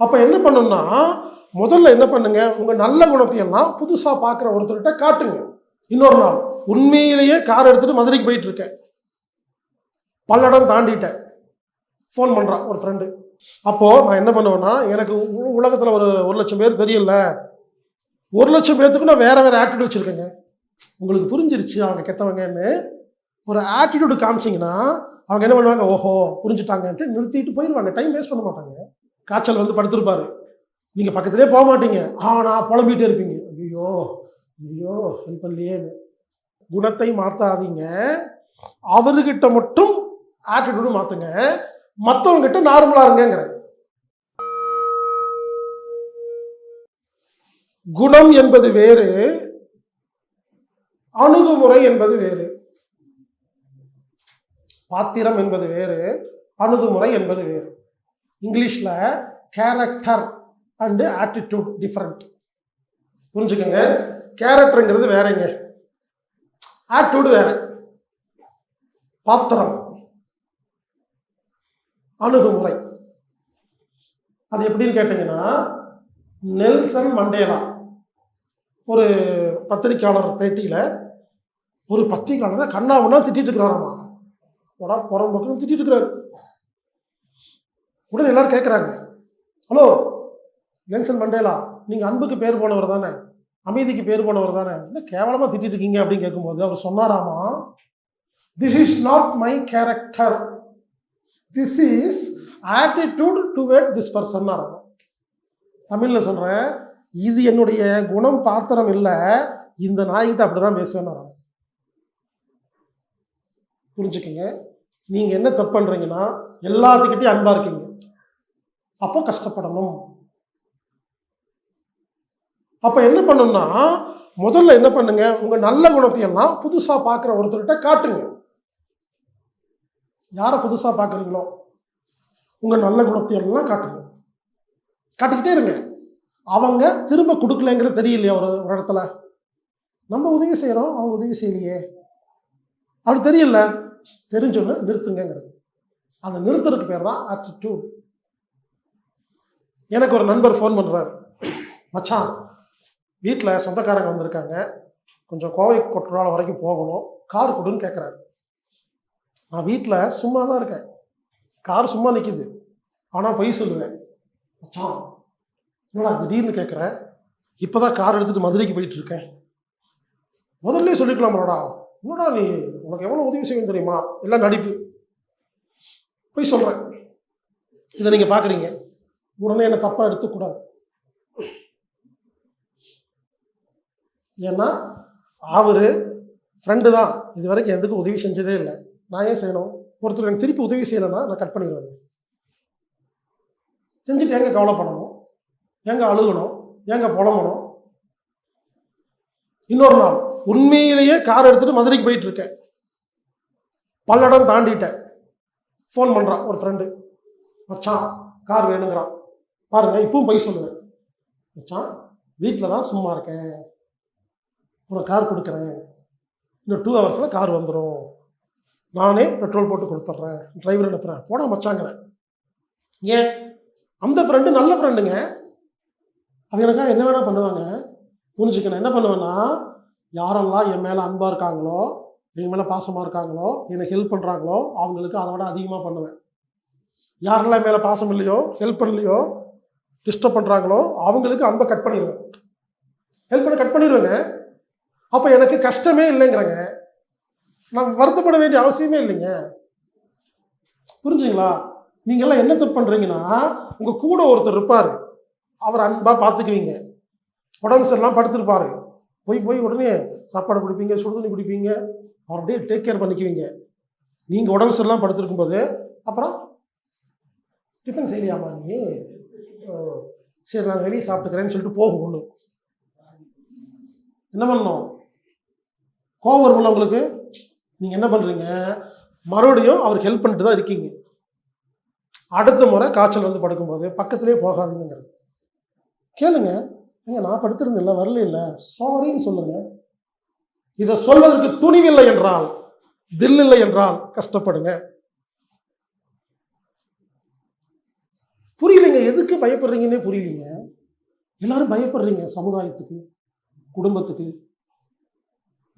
அப்போ என்ன பண்ணணும்னா முதல்ல என்ன பண்ணுங்க உங்க நல்ல குணத்தையெல்லாம் புதுசாக பார்க்குற ஒருத்தர்கிட்ட காட்டுங்க. இன்னொரு நாள் உண்மையிலேயே கார் எடுத்துட்டு மதுரைக்கு போயிட்டு இருக்கேன். பல்லடம் தாண்டிட்டேன். ஃபோன் பண்ணுறான் ஒரு ஃப்ரெண்டு அப்போது நான் என்ன பண்ணுவேன்னா எனக்கு உ- ஒரு ஒரு லட்சம் பேர் தெரியல. ஒரு லட்சம் பேர்த்துக்கு நான் வேறு வேறு ஆட்டிடியூட் வச்சுருக்கேங்க. உங்களுக்கு புரிஞ்சிருச்சு அவங்க கெட்டவங்கன்னு. ஒரு ஆட்டிடியூடு காமிச்சிங்கன்னா அவங்க என்ன பண்ணுவாங்க ஓஹோ புரிஞ்சுட்டாங்கன்ட்டு நிறுத்திட்டு போயிடுவாங்க டைம் வேஸ்ட் பண்ண மாட்டாங்க. காய்ச்சல் வந்து படுத்திருப்பாரு. நீங்கள் பக்கத்துலேயே போக மாட்டீங்க. ஆனா புலம்பிகிட்டே இருப்பீங்க. ஐயோ ஐயோ ஹெல்ப் பண்ணலையே குணத்தை மாற்றாதீங்க அவர்கிட்ட மட்டும் ஆட்டிடியூடு மாற்றுங்க மற்றவங்கிட்ட நார்மலாக இருங்கிறேன் குணம் என்பது வேறு அணுகுமுறை என்பது வேறு. பாத்திரம் என்பது வேறு அணுகுமுறை என்பது வேறு. இங்கிலீஷில் கேரக்டர் அண்டு ஆட்டிடியூட் டிஃப்ரெண்ட் புரிஞ்சுக்கோங்க? கேரக்டருங்கிறது வேறங்க. ஆட்டிடியூடு வேற. பாத்திரம். அணுகுமுறை. அது எப்படின்னு கேட்டிங்கன்னா நெல்சன் மண்டேலா ஒரு பத்திரிக்கையாளர் பேட்டியில் ஒரு பத்திரிக்கையாளரை கண்ணாவுன்னா திட்டிட்டு இருக்கிறாராமா? போடா புறம்போக்குன்னு திட்டிட்டு இருக்கிறாரு. உடனே எல்லாரும் கேட்குறாங்க ஹலோ நெல்சன் மண்டேலா நீங்கள் அன்புக்கு பேர் போனவர் தானே? அமைதிக்கு பேர் போனவர் தானே? என்ன கேவலமாக திட்டிட்டு இருக்கீங்க? அப்படின்னு கேட்கும்போது அவர் சொன்னாராமா this is not my character this is attitude டுவேட் this person தமிழில் சொல்கிறேன் இது என்னுடைய குணம் பாத்திரம் இல்லை இந்த நாய்கிட்ட அப்படி தான் பேசுவேன் புரிஞ்சுக்கங்க. நீங்கள் என்ன தப்பு பண்ணுறீங்கன்னா எல்லாத்துக்கிட்டையும் அன்பாக இருக்கீங்க. அப்போ கஷ்டப்படணும். அப்போ என்ன பண்ணணும்னா முதல்ல என்ன பண்ணுங்க உங்கள் நல்ல குணத்தையெல்லாம் புதுசாக பார்க்குற ஒருத்தர்கிட்ட காட்டுங்க. யாரை புதுசாக பார்க்குறீங்களோ உங்கள் நல்ல குணத்தையெல்லாம் காட்டுங்க. காட்டிக்கிட்டே இருங்க. அவங்க திரும்ப கொடுக்கலங்கிறது தெரியலையா ஒரு ஒரு இடத்துல? நம்ம உதவி செய்கிறோம் அவங்க உதவி செய்யலையே. அப்படி தெரியல. தெரிஞ்சொன்னு நிறுத்துங்கிறது அந்த நிறுத்துறதுக்கு பேர் தான் ஆட்டிடியூட் எனக்கு ஒரு நண்பர் ஃபோன் பண்ணுறாரு மச்சான் வீட்டில் சொந்தக்காரங்க வந்திருக்காங்க. கொஞ்சம் கோவை கொட்டுறால வரைக்கும் போகணும். கார் கொடுன்னு கேட்குறாரு நான் வீட்டில் சும்மா தான் இருக்கேன். கார் சும்மா நிற்கிது ஆனால் பொய் சொல்லுவேன். மச்சான் என்னடா திடீர்னு கேட்குறேன் இப்போ தான் கார் எடுத்துகிட்டு மதுரைக்கு போயிட்டுருக்கேன் முதல்லே முதல்ல சொல்லிக்கலாமாடா என்னடா நீ? உனக்கு எவ்வளோ உதவி செய்யணும் தெரியுமா? எல்லாம் நடிப்பு. போய் சொல்கிறேன் இதை நீங்கள் பார்க்குறீங்க உடனே என்னை தப்பாக எடுத்துக்கூடாது. ஏன்னா அவர் ஃப்ரெண்டு தான். இது வரைக்கும் எதுக்கும் உதவி செஞ்சதே இல்லை. நான் ஏன் செய்யணும்? ஒருத்தர் எனக்கு திருப்பி உதவி செய்யலைன்னா நான் கட் பண்ணிடுவேன். செஞ்சுட்டு எங்கே கவலைப்படணும் எங்கே அழுகணும்? எங்கே புலம்பணும்? இன்னொரு நாள் உண்மையிலேயே கார் எடுத்துட்டு மதுரைக்கு போயிட்டு இருக்கேன் பல்லடம் தாண்டிட்டேன். ஃபோன் பண்ணுறான் ஒரு ஃப்ரெண்டு மச்சான் கார் வேணுங்கிறான். பாருங்க இப்பவும் போய் சொல்லுவேன் மச்சான் வீட்டில் தான் சும்மா இருக்கேன். ஒரு கார் கொடுக்குறேன். இன்னும் டூ ஹவர்ஸில் கார் வந்துடும் நானே பெட்ரோல் போட்டு கொடுத்துட்றேன். டிரைவர் அனுப்புகிறேன் போட மச்சாங்கிறேன் ஏன்? அந்த ஃப்ரெண்டு நல்ல ஃப்ரெண்டுங்க அவங்க எனக்காக என்ன வேணால் பண்ணுவாங்க? புரிஞ்சுக்கணும். என்ன பண்ணுவேன்னா யாரெல்லாம் என் மேலே அன்பாக இருக்காங்களோ என் மேலே பாசமாக இருக்காங்களோ என்னை ஹெல்ப் பண்ணுறாங்களோ அவங்களுக்கு அதை விட அதிகமாக பண்ணுவேன். யாரெல்லாம் என் மேலே பாசம் இல்லையோ ஹெல்ப் பண்ணலையோ டிஸ்டர்ப் பண்ணுறாங்களோ அவங்களுக்கு அன்பை கட் பண்ணிடுவேன். ஹெல்ப் பண்ண கட் பண்ணிடுவேங்க. அப்போ எனக்கு கஷ்டமே இல்லைங்கிறாங்க. நான் வருத்தப்பட வேண்டிய அவசியமே இல்லைங்க. புரிஞ்சுங்களா? நீங்கள்லாம் என்ன தப்பு பண்ணுறீங்கன்னா உங்கள் கூட ஒருத்தர் இருப்பார். அவர் அன்பாக பார்த்துக்குவீங்க. உடம்பு சரியில்லாம் படுத்துருப்பாரு. போய் போய் உடனே சாப்பாடு குடிப்பீங்க சுடுதண்ணி குடிப்பீங்க. அவர் அப்படியே டேக் கேர் பண்ணிக்குவீங்க. நீங்கள் உடம்பு சரியில்லாம் படுத்துருக்கும் போது அப்புறம் டிஃபன் செய்யலையாமா நீ? ஓ, சரி நான் வெளியே சாப்பிட்டுக்கிறேன்னு சொல்லிட்டு போகும் ஒன்று என்ன பண்ணணும்? கோவம் வரும்ல உங்களுக்கு? நீங்கள் என்ன பண்ணுறீங்க மறுபடியும் அவருக்கு ஹெல்ப் பண்ணிட்டு தான் இருக்கீங்க. அடுத்த முறை காய்ச்சல் வந்து படுக்கும்போது பக்கத்திலே போகாதீங்கிறது கேளுங்க. ஏங்க நான் படுத்திருந்தில்ல வரல இல்லை. சாரின்னு சொல்லுங்க. இதை சொல்வதற்கு துணிவில்லை என்றால் தில் இல்லை என்றால் கஷ்டப்படுங்க. புரியலைங்க எதுக்கு பயப்படுறீங்கன்னே புரியலைங்க. எல்லாரும் பயப்படுறீங்க சமுதாயத்துக்கு குடும்பத்துக்கு.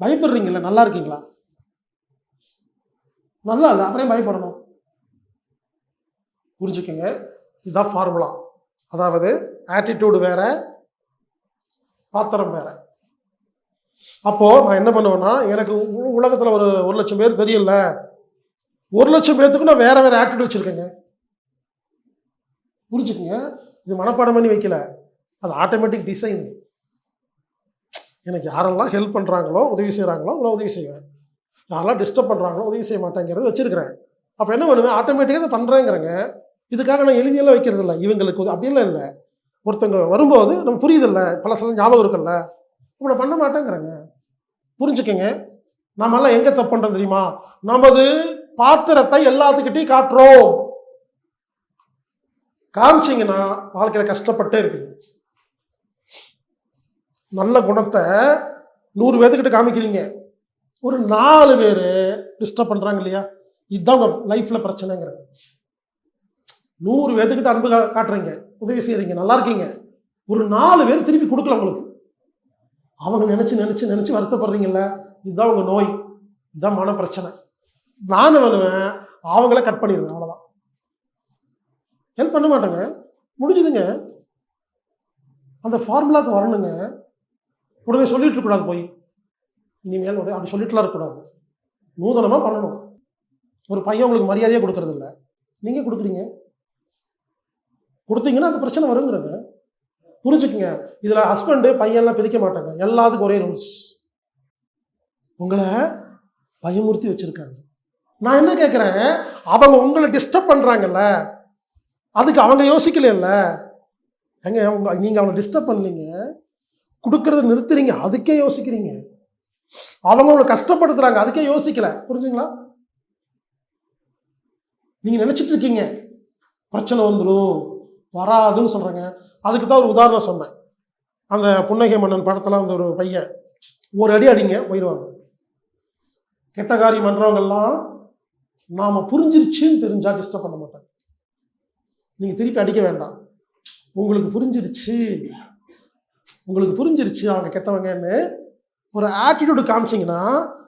பயப்படுறீங்கல்ல நல்லா இருக்கீங்களா? நல்லா இல்லை அப்புறம் பயப்படணும். புரிஞ்சுக்கோங்க இதுதான் ஃபார்முலா அதாவது ஆட்டிடியூடு வேற பாத்திரம் வேற. அப்போ நான் என்ன பண்ணுவேன்னா எனக்கு உ- உலகத்துல ஒரு ஒரு லட்சம் பேர் தெரியல ஒரு லட்சம் பேர்த்துக்கு நான் வேற வேற ஆட்டிடியூட் வச்சிருக்கேங்க. புரிஞ்சுக்கங்க? இது மனப்பாடம் பண்ணி வைக்கல. அது ஆட்டோமேட்டிக் டிசைன் எனக்கு யாரெல்லாம் ஹெல்ப் பண்ணுறாங்களோ உதவி செய்கிறாங்களோ அவ்வளோ உதவி செய்வேன். யாரெல்லாம் டிஸ்டர்ப் பண்ணுறாங்களோ உதவி செய்ய மாட்டேங்கிறது வச்சிருக்கிறேன். அப்போ என்ன பண்ணுவேன்? ஆட்டோமேட்டிக்காக அதை பண்ணுறேங்கிறேங்க இதுக்காக நான் எழுதியெல்லாம் வைக்கிறது இல்லை இவங்களுக்கு அப்படியெல்லாம் இல்லை. ஒருத்தங்க வரும்போது நம்ம புரியுதில்ல பழசெல்லாம் ஞாபகம் இருக்குல்ல. இவ்வளோ பண்ண மாட்டேங்கிறாங்க. புரிஞ்சுக்கங்க. நம்மெல்லாம் எங்கே தப்பு பண்ணுறோம் தெரியுமா? நமது பாத்திரத்தை எல்லாத்துக்கிட்டையும் காட்டுறோம். காமிச்சிங்கன்னா வாழ்க்கையில் கஷ்டப்பட்டே இருக்குது நல்ல குணத்தை நூறு பேர்த்துக்கிட்ட காமிக்கிறீங்க. ஒரு நாலு பேர் டிஸ்டர்ப் பண்ணுறாங்க இல்லையா? இதுதான் உங்கள் லைஃப்பில் பிரச்சனைங்கிறாங்க நூறு பேர்த்துக்கிட்ட அன்பு கா- காட்டுறீங்க உதவி செய்கிறீங்க நல்லா இருக்கீங்க. ஒரு நாலு பேர் திருப்பி கொடுக்கல உங்களுக்கு. அவங்க நினச்சி நினச்சி நினச்சி வருத்தப்படுறீங்கல்ல இதுதான் உங்கள் நோய் இதுதான் மன பிரச்சனை நான் வேணுவேன் அவங்கள கட் பண்ணிடுவேன் அவ்வளோதான் ஹெல்ப் பண்ண மாட்டேங்க. முடிஞ்சுதுங்க. அந்த ஃபார்முலாக்கு வரணுங்க. உடனே சொல்லிட்டு இருக்கக்கூடாது போய். இனிமேல் உடனே அப்படி சொல்லிட்டுலாம் இருக்கக்கூடாது. நூதனமாக பண்ணணும். ஒரு பையன் உங்களுக்கு மரியாதையே கொடுக்கறதில்ல. நீங்கள் கொடுக்குறீங்க. கொடுத்தீங்கன்னா அந்த பிரச்சனை வருங்கிறங்க புரிஞ்சுக்குங்க. இதில் ஹஸ்பண்டு பையன்லாம் பிரிக்க மாட்டாங்க. எல்லாத்துக்கும் ஒரே ரூல்ஸ் உங்களை பயமுறுத்தி வச்சுருக்காங்க. நான் என்ன கேட்குறேன் அவங்க உங்களை டிஸ்டர்ப் பண்ணுறாங்கல்ல அதுக்கு அவங்க யோசிக்கலையில்ல. எங்க உங்க நீங்கள் அவங்களை டிஸ்டர்ப் பண்ணலீங்க. கொடுக்கறத நிறுத்துறீங்க. அதுக்கே யோசிக்கிறீங்க. அவங்க உங்களை கஷ்டப்படுத்துறாங்க. அதுக்கே யோசிக்கல. புரிஞ்சுங்களா? நீங்கள் நினச்சிட்டு இருக்கீங்க. பிரச்சனை வந்துடும் வராதுன்னு சொல்கிறேங்க அதுக்கு தான் ஒரு உதாரணம் சொன்னேன். அந்த புன்னகை மன்னன் படத்தில் அந்த ஒரு பையன் ஒரு அடி அடிங்க போயிடுவாங்க கெட்டகாரி காரியம் நாம் புரிஞ்சிருச்சுன்னு தெரிஞ்சால் டிஸ்டர்ப் பண்ண மாட்டாங்க. நீங்கள் திருப்பி அடிக்க வேண்டாம். உங்களுக்கு புரிஞ்சிருச்சு. உங்களுக்கு புரிஞ்சிருச்சு அவங்க கெட்டவங்கன்னு ஒரு ஆட்டிடியூடு காமிச்சிங்கன்னா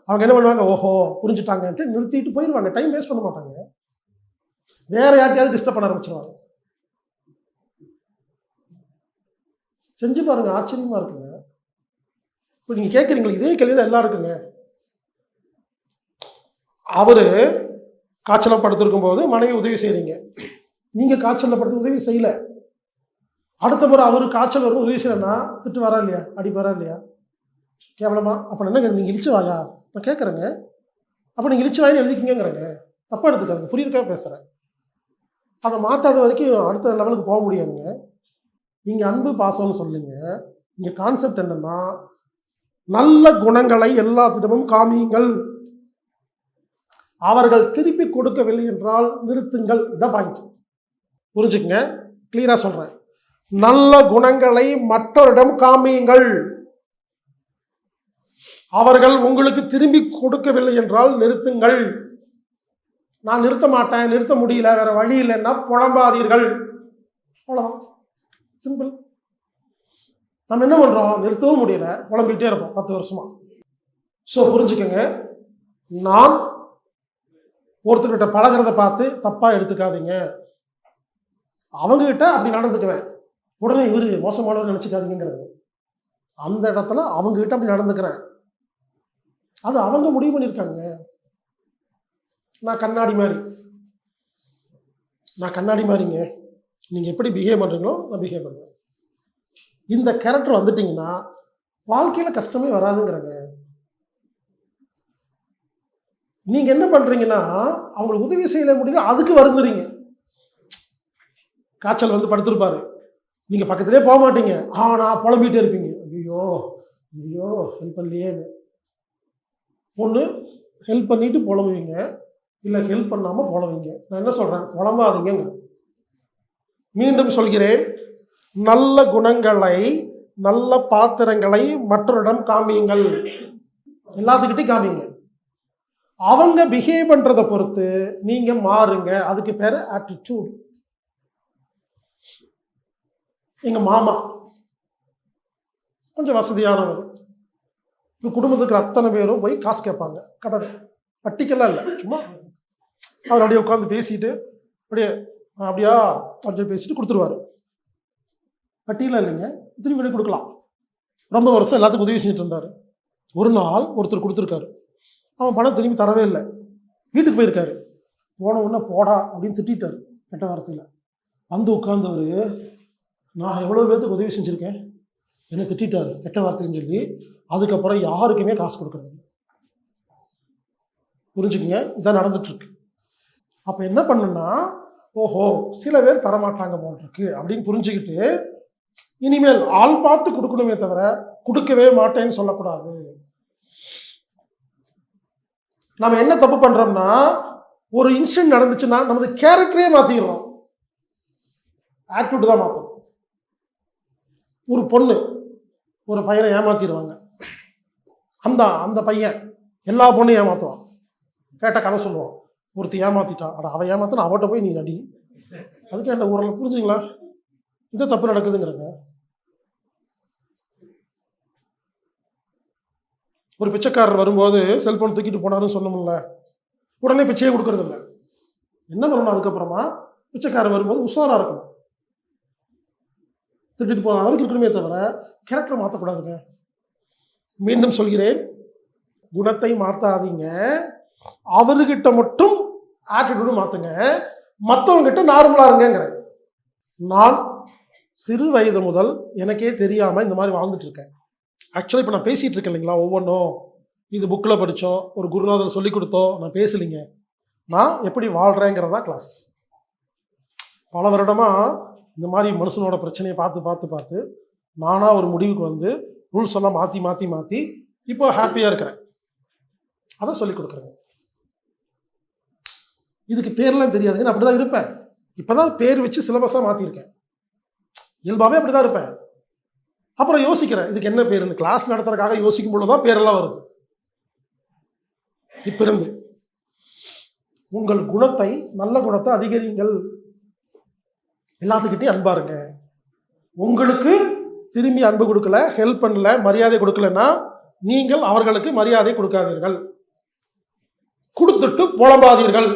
அவங்க என்ன பண்ணுவாங்க? ஓஹோ புரிஞ்சுட்டாங்கன்ட்டு நிறுத்திட்டு போயிடுவாங்க டைம் வேஸ்ட் பண்ண மாட்டாங்க. வேற யார்ட்டையாவது டிஸ்டர்ப் பண்ண ஆரம்பிச்சிருவாங்க. செஞ்சு பாருங்க ஆச்சரியமா இருக்குங்க. இப்போ நீங்க கேட்குறீங்களா இதே கேள்வி தான் எல்லாருக்குங்க அவரு காய்ச்சல படுத்திருக்கும் போது மனைவி உதவி செய்கிறீங்க நீங்க காய்ச்சலில் படுத்து உதவி செய்யல. அடுத்த முறை அவரு காய்ச்சல் வரும் உதவி செய்யலன்னா திட்டு வரா இல்லையா? அடி வரா இல்லையா? கேவலமா? அப்போ என்னங்க நீங்க இழிச்சு வாயா? நான் கேட்குறேங்க அப்போ நீங்க இழிச்சு வாயின்னு எழுதிக்கிங்கிறேங்க தப்பா எடுத்துக்காதுங்க. புரியிருக்கா பேசுறேன். அதை மாற்றாத வரைக்கும் அடுத்த லெவலுக்கு போக முடியாதுங்க. இங்கே அன்பு பாசம்னு சொல்லுங்க. இங்கே கான்செப்ட் என்னன்னா நல்ல குணங்களை எல்லாத்திடமும் காமியுங்கள். அவர்கள் திருப்பி கொடுக்கவில்லை என்றால் நிறுத்துங்கள். இதான் பாயிண்ட் புரிஞ்சுக்கங்க? கிளியராக சொல்றேன். நல்ல குணங்களை மற்றவரிடம் காமியுங்கள். அவர்கள் உங்களுக்கு திரும்பி கொடுக்கவில்லை என்றால் நிறுத்துங்கள். நான் நிறுத்த மாட்டேன் நிறுத்த முடியல வேற வழி இல்லைன்னா புலம்பாதீர்கள். அவ்வளோதான் சிம்பிள் நம்ம என்ன பண்ணுறோம் நிறுத்தவும் முடியல. குழம்பிகிட்டே இருப்போம். பத்து வருஷமா. ஸோ புரிஞ்சுக்கோங்க. நான் ஒருத்தர்கிட்ட பழகிறத பார்த்து தப்பாக எடுத்துக்காதீங்க. அவங்ககிட்ட அப்படி நடந்துக்குவேன். உடனே இவர் மோசமானவர் நினச்சிக்காதீங்கிறது அந்த இடத்துல அவங்ககிட்ட அப்படி நடந்துக்கிறேன். அது அவங்க முடிவு பண்ணியிருக்காங்க. நான் கண்ணாடி மாதிரி நான் கண்ணாடி மாதிரிங்க நீங்கள் எப்படி பிஹேவ் பண்ணுறீங்களோ நான் பிஹேவ் பண்ணுவேன். இந்த கேரக்டர் வந்துட்டீங்கன்னா வாழ்க்கையில் கஷ்டமே வராதுங்கிறங்க. நீங்கள் என்ன பண்ணுறீங்கன்னா அவங்களுக்கு உதவி செய்யல முடியல அதுக்கு வருந்துறீங்க. காய்ச்சல் வந்து படுத்திருப்பாரு. நீங்கள் பக்கத்துலேயே போக மாட்டீங்க. ஆனால் புலம்பிகிட்டே இருப்பீங்க. ஐயோ ஐயோ ஹெல்ப் பண்ணலையேன்னு. ஒன்று ஹெல்ப் பண்ணிட்டு புலம்புவீங்க. இல்லை ஹெல்ப் பண்ணாமல் புலம்புவீங்க. நான் என்ன சொல்கிறேன் புலம்பாதீங்க மீண்டும் சொல்கிறேன் நல்ல குணங்களை நல்ல பாத்திரங்களை மற்றவரிடம் காமியுங்கள். எல்லாத்துக்கிட்டையும் காமிங்க அவங்க பிஹேவ் பண்றதை பொறுத்து நீங்க மாறுங்க. அதுக்கு பேரு ஆட்டிடியூட் எங்க மாமா கொஞ்சம் வசதியானவர். எங்கள் குடும்பத்துக்கு அத்தனை பேரும் போய் காசு கேட்பாங்க. கடன் பட்டிக்கெல்லாம் இல்லை. சும்மா அவர் அப்படியே உட்காந்து பேசிட்டு அப்படியே அப்படியா? அப்படின்னு பேசிட்டு கொடுத்துருவாரு. வட்டியெல்லாம் இல்லைங்க. திரும்பி வேணும் கொடுக்கலாம். ரொம்ப வருஷம் எல்லாத்துக்கும் உதவி செஞ்சுட்டு இருந்தார். ஒரு நாள் ஒருத்தர் கொடுத்துருக்காரு. அவன் பணம் திரும்பி தரவே இல்லை. வீட்டுக்கு போயிருக்காரு. போன உடனே போடா அப்படின்னு திட்டாரு கெட்ட வார்த்தையில். வந்து உட்கார்ந்தவர் நான் எவ்வளோ பேர்த்துக்கு உதவி செஞ்சுருக்கேன்? என்னை திட்டாரு கெட்ட வார்த்தைன்னு சொல்லி. அதுக்கப்புறம் யாருக்குமே காசு கொடுக்குறது புரிஞ்சுக்கங்க? இதான் நடந்துட்டுருக்கு அப்போ என்ன பண்ணுன்னா ஓஹோ சில பேர் தரமாட்டாங்க போல் இருக்கு அப்படின்னு புரிஞ்சுக்கிட்டு இனிமேல் ஆள் பார்த்து கொடுக்கணுமே தவிர கொடுக்கவே மாட்டேன்னு சொல்லக்கூடாது. நம்ம என்ன தப்பு பண்றோம்னா ஒரு இன்சிடென்ட் நடந்துச்சுன்னா நமது கேரக்டரே மாத்திடுறோம். ஆட்டிடியூட் தான் மாற்றும் ஒரு பொண்ணு ஒரு பையனை ஏமாத்திடுவாங்க. அந்த அந்த பையன் எல்லா பொண்ணையும் ஏமாத்துவான். கேட்ட கதை சொல்லுவான். ஒருத்தர் ஏமாத்திட்டான் அட அவன் ஏமாத்தினா அவட்ட போய் நீ அடி. அதுக்கு என்ன ஊரில் புரிஞ்சுங்களா இது தப்பு நடக்குதுங்கிறங்க ஒரு பிச்சைக்காரர் வரும்போது செல்போன் தூக்கிட்டு போனாருன்னு சொன்னோம்ல உடனே பிச்சையே கொடுக்கறது இல்லை என்ன பண்ணணும் அதுக்கப்புறமா? பிச்சைக்காரர் வரும்போது உஷாராக இருக்கணும். திட்டிட்டு போன அவருக்கு இருக்கணுமே தவிர கேரக்டர் மாற்றக்கூடாதுங்க மீண்டும் சொல்கிறேன். குணத்தை மாற்றாதீங்க அவர்கிட்ட மட்டும் ஆட்டிடியூடு மாற்றுங்க மற்றவங்க நார்மலாக இருங்கிறேன் நான் சிறு வயது முதல் எனக்கே தெரியாமல் இந்த மாதிரி வாழ்ந்துட்டு இருக்கேன். ஆக்சுவலாக இப்போ நான் பேசிகிட்டு இருக்கேன் இல்லைங்களா ஒவ்வொன்றும் இது புக்கில் படித்தோம் ஒரு குருநாதர் சொல்லி கொடுத்தோம் நான் பேசலைங்க. நான் எப்படி வாழ்கிறேங்கிறதா கிளாஸ் பல வருடமாக இந்த மாதிரி மனுஷனோட பிரச்சனையை பார்த்து பார்த்து பார்த்து நானாக ஒரு முடிவுக்கு வந்து ரூல்ஸ் எல்லாம் மாற்றி மாற்றி மாற்றி இப்போ ஹாப்பியாக இருக்கிறேன். அதை சொல்லி கொடுக்குறேங்க இதுக்கு பேர்லாம் தெரியாதுங்க நான் அப்படி தான் இருப்பேன். இப்போ தான் பேர் வச்சு சிலபஸாக மாற்றிருக்கேன் இயல்பாகவே அப்படி தான் இருப்பேன். அப்புறம் யோசிக்கிறேன் இதுக்கு என்ன பேருன்னு. கிளாஸ் நடத்துறதுக்காக யோசிக்கும் பொழுது தான் பேரெல்லாம் வருது. இப்போ இருந்து உங்கள் குணத்தை நல்ல குணத்தை அதிகரிங்கள் எல்லாத்துக்கிட்டையும் அன்பா இருங்க. உங்களுக்கு திரும்பி அன்பு கொடுக்கல ஹெல்ப் பண்ணல மரியாதை கொடுக்கலன்னா நீங்கள் அவர்களுக்கு மரியாதை கொடுக்காதீர்கள். கொடுத்துட்டு புலம்பாதீர்கள்.